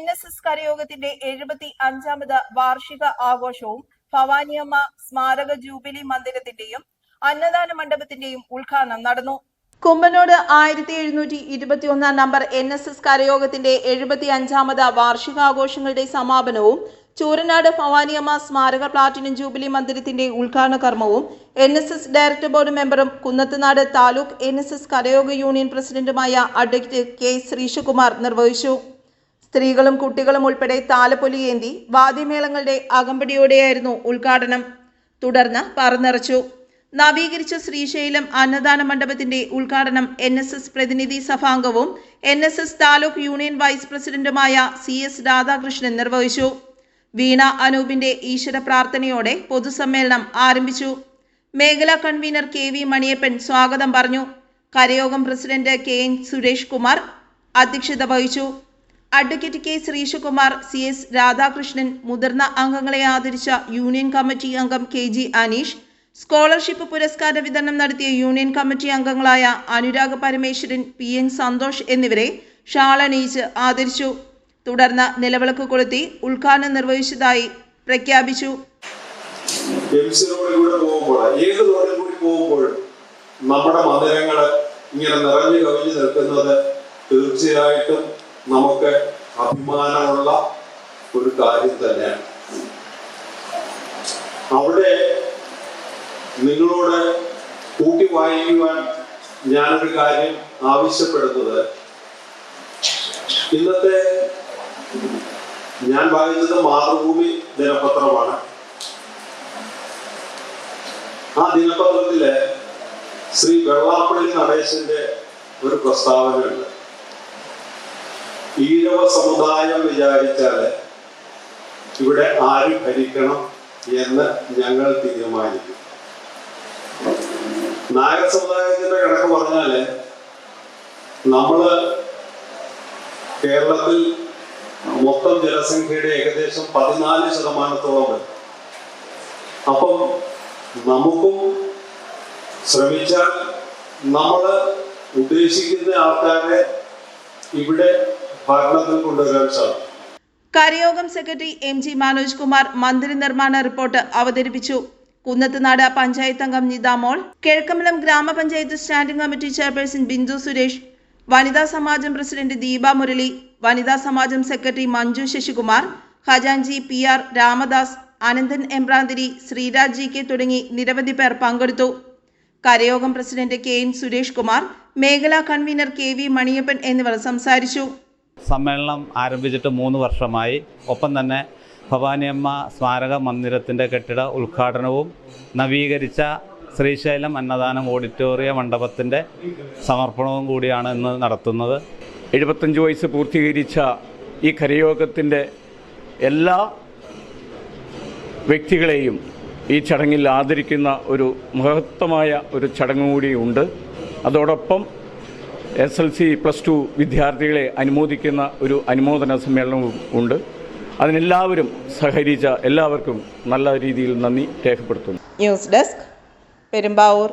N S S കരയോഗത്തിന്റെ എഴുപത്തി അഞ്ചാമത് വാർഷിക ആഘോഷവും ഭവാനിയമ്മ സ്മാരക ജൂബിലി മന്ദിരത്തിന്റെയും അന്നദാന മണ്ഡപത്തിന്റെയും ഉദ്ഘാടനം നടന്നു. കുമ്പനോട് ആയിരത്തി എഴുന്നൂറ്റി ഇരുപത്തി ഒന്നാം നമ്പർ എൻ എസ് എസ് കരയോഗത്തിന്റെ എഴുപത്തി അഞ്ചാമത് വാർഷികാഘോഷങ്ങളുടെ സമാപനവും ചൂരനാട് ഭവാനിയമ്മ സ്മാരക പ്ലാറ്റിനം ജൂബിലി മന്ദിരത്തിന്റെ ഉദ്ഘാടന കർമ്മവും N S S director board മെമ്പറും Kunnathunad taluk N S S കരയോഗ union പ്രസിഡന്റുമായ അഡ്വക്കേറ്റ് കെ ശ്രീശകുമാർ നിർവഹിച്ചു. സ്ത്രീകളും കുട്ടികളും ഉൾപ്പെടെ താലപ്പൊലിയേന്തി വാദ്യമേളങ്ങളുടെ അകമ്പടിയോടെയായിരുന്നു ഉദ്ഘാടനം. തുടർന്ന് പറന്നിറച്ചു. നവീകരിച്ച ശ്രീശൈലം അന്നദാന മണ്ഡപത്തിന്റെ ഉദ്ഘാടനം എൻ എസ് എസ് പ്രതിനിധി സഭാംഗവും N S S taluk union vice പ്രസിഡന്റുമായ സി എസ് രാധാകൃഷ്ണൻ നിർവഹിച്ചു. വീണ അനൂപിന്റെ ഈശ്വര പ്രാർത്ഥനയോടെ പൊതുസമ്മേളനം ആരംഭിച്ചു. മേഖലാ കൺവീനർ കെ വി മണിയപ്പൻ സ്വാഗതം പറഞ്ഞു. കരയോഗം president K N Suresh Kumar അധ്യക്ഷത വഹിച്ചു. Advocate K Sreesakumar C S Radhakrishnan മുതിർന്ന അംഗങ്ങളെ ആദരിച്ച യൂണിയൻ കമ്മിറ്റി അംഗം കെ ജി അനീഷ് സ്കോളർഷിപ്പ് പുരസ്കാര വിതരണം നടത്തിയ യൂണിയൻ കമ്മിറ്റി അംഗങ്ങളായ അനുരാഗ് പരമേശ്വരൻ പി എൻ സന്തോഷ് എന്നിവരെ ഷാളണിയിച്ച് ആദരിച്ചു. തുടർന്ന് നിലവിളക്ക് കൊളുത്തി ഉദ്ഘാടനം നിർവഹിച്ചതായി പ്രഖ്യാപിച്ചു. നമ്മുടെ മന്ദിരങ്ങൾ ഇങ്ങനെ നിറഞ്ഞു കവിഞ്ഞു നിൽക്കുന്നത് തീർച്ചയായിട്ടും നമുക്ക് അഭിമാനമുള്ള ഒരു കാര്യം തന്നെയാണ്. അവിടെ നിങ്ങളോട് കൂട്ടി വായിക്കുവാൻ ഞാനൊരു കാര്യം ആവശ്യപ്പെടുന്നത്. ഇന്നത്തെ ഞാൻ വായിച്ചത് മാതൃഭൂമി ദിനപത്രമാണ്. ആ ദിനപത്രത്തിൽ ശ്രീ വെള്ളാപ്പള്ളി നടേശന്റെ ഒരു പ്രസ്താവനയുണ്ട്. ഈഴവ സമുദായം വിചാരിച്ചാൽ ഇവിടെ ആര് ഭരിക്കണം എന്ന് ഞങ്ങൾ തീരുമാനിക്കും. നായർ സമുദായത്തിന്റെ കണക്ക് പറഞ്ഞാൽ നമ്മൾ കേരളത്തിൽ മൊത്തം ജനസംഖ്യയുടെ ഏകദേശം പതിനാല് ശതമാനത്തോളം വരും. അപ്പം നമുക്കും ശ്രമിച്ചാൽ നമ്മൾ ഉദ്ദേശിക്കുന്ന ആൾക്കാരെ ഇവിടെ കരയോഗം secretary M G Manoj Kumar മന്ദിര നിർമ്മാണ റിപ്പോർട്ട് അവതരിപ്പിച്ചു. കുന്നത്തുനാട് പഞ്ചായത്ത് അംഗം നിതാമോൾ കിഴക്കമലം ഗ്രാമപഞ്ചായത്ത് standing committee chairperson Bindu Suresh വനിതാ സമാജം പ്രസിഡന്റ് ദീപ മുരളി വനിതാ സമാജം secretary Manju Sasikumar ഖജാൻജി P R Ramadas Ananthan Embranthiri Sreeraj G K തുടങ്ങി നിരവധി പേർ പങ്കെടുത്തു. കരയോഗം president K N Suresh Kumar മേഖലാ കൺവീനർ കെ വി മണിയപ്പൻ എന്നിവർ സംസാരിച്ചു. സമ്മേളനം ആരംഭിച്ചിട്ട് മൂന്ന് വർഷമായി. ഒപ്പം തന്നെ ഭവാനിയമ്മ സ്മാരക മന്ദിരത്തിന്റെ കെട്ടിട ഉദ്ഘാടനവും നവീകരിച്ച ശ്രീശൈലം അന്നദാനം ഓഡിറ്റോറിയ മണ്ഡപത്തിന്റെ സമർപ്പണവും കൂടിയാണ് ഇന്ന് നടത്തുന്നത്. എഴുപത്തഞ്ച് വയസ്സ് പൂർത്തീകരിച്ച ഈ കരയോഗത്തിന്റെ എല്ലാ വ്യക്തികളെയും ഈ ചടങ്ങിൽ ആദരിക്കുന്ന ഒരു മഹത്തമായ ഒരു ചടങ്ങ് കൂടിയുണ്ട് അതോടൊപ്പം S L C plus two വിദ്യാർത്ഥികളെ അനുമോദിക്കുന്ന ഒരു അനുമോദന സമ്മേളനവും ഉണ്ട്. അതിനെല്ലാവരും സഹകരിച്ച എല്ലാവർക്കും നല്ല രീതിയിൽ നന്ദി രേഖപ്പെടുത്തുന്നു. News desk Perumbavoor